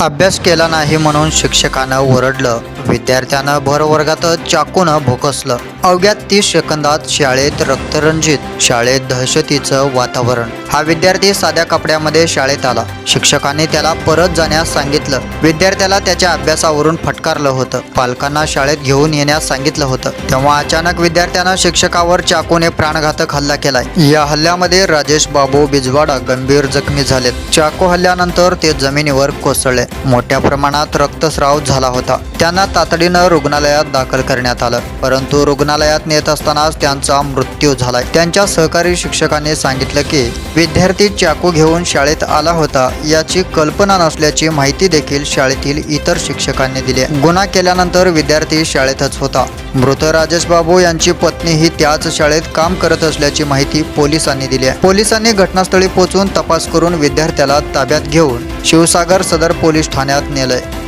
अभ्यास केला नाही म्हणून शिक्षकानं ओरडलं. विद्यार्थ्यानं भरवर्गातच चाकूनं भोकसलं. अवघ्या तीस सेकंदात शाळेत रक्तरंजित शाळेत दहशतीचं वातावरण. हा विद्यार्थी साध्या कपड्यामध्ये शाळेत आला. शिक्षकाने त्याला परत जाण्यास सांगितलं. विद्यार्थ्याला त्याच्या अभ्यासावरून फटकारलं होतं. पालकांना शाळेत घेऊन येण्यास सांगितलं होतं. तेव्हा अचानक विद्यार्थ्यानं शिक्षकावर चाकूने प्राणघातक हल्ला केलाय. या हल्ल्यामध्ये राजेश बाबू बिजवाडा गंभीर जखमी झालेत. चाकू हल्ल्यानंतर ते जमिनीवर कोसळले. मोठ्या प्रमाणात रक्तस्राव झाला होता. त्यांना तातडीनं रुग्णालयात दाखल करण्यात आलं. परंतु रुग्णालयात नेत असतानाच त्यांचा मृत्यू झालाय. त्यांच्या सहकारी शिक्षकाने सांगितलं की विद्यार्थी चाकू घेऊन शाळेत आला होता याची कल्पना नसल्याची माहिती देखील शाळेतील इतर शिक्षकांनी दिली गुन्हा केल्यानंतर विद्यार्थी शाळेतच होता. मृत राजेश बाबू यांची पत्नी ही त्याच शाळेत काम करत असल्याची माहिती पोलिसांनी दिली आहे. पोलिसांनी घटनास्थळी पोहोचून तपास करून विद्यार्थ्याला ताब्यात घेऊन शिवसागर सदर पोलीस पोलीस ठाण्यात नेलंय.